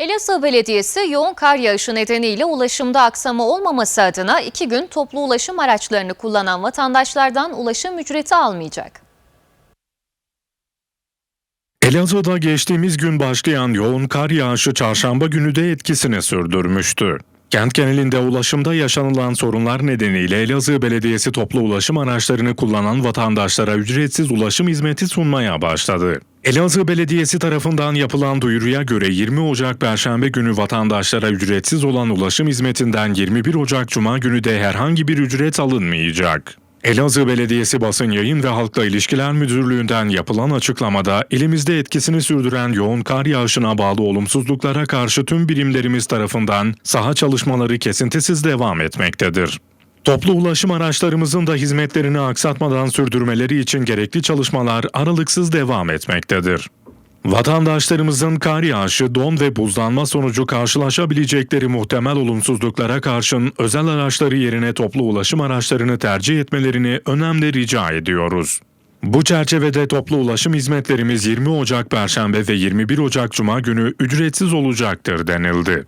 Elazığ Belediyesi yoğun kar yağışı nedeniyle ulaşımda aksama olmaması adına iki gün toplu ulaşım araçlarını kullanan vatandaşlardan ulaşım ücreti almayacak. Elazığ'da geçtiğimiz gün başlayan yoğun kar yağışı çarşamba günü de etkisini sürdürmüştü. Kent genelinde ulaşımda yaşanılan sorunlar nedeniyle Elazığ Belediyesi toplu ulaşım araçlarını kullanan vatandaşlara ücretsiz ulaşım hizmeti sunmaya başladı. Elazığ Belediyesi tarafından yapılan duyuruya göre 20 Ocak Perşembe günü vatandaşlara ücretsiz olan ulaşım hizmetinden 21 Ocak Cuma günü de herhangi bir ücret alınmayacak. Elazığ Belediyesi Basın Yayın ve Halkla İlişkiler Müdürlüğü'nden yapılan açıklamada elimizde etkisini sürdüren yoğun kar yağışına bağlı olumsuzluklara karşı tüm birimlerimiz tarafından saha çalışmaları kesintisiz devam etmektedir. Toplu ulaşım araçlarımızın da hizmetlerini aksatmadan sürdürmeleri için gerekli çalışmalar aralıksız devam etmektedir. Vatandaşlarımızın kar yağışı, don ve buzlanma sonucu karşılaşabilecekleri muhtemel olumsuzluklara karşın özel araçları yerine toplu ulaşım araçlarını tercih etmelerini önemli rica ediyoruz. Bu çerçevede toplu ulaşım hizmetlerimiz 20 Ocak Perşembe ve 21 Ocak Cuma günü ücretsiz olacaktır denildi.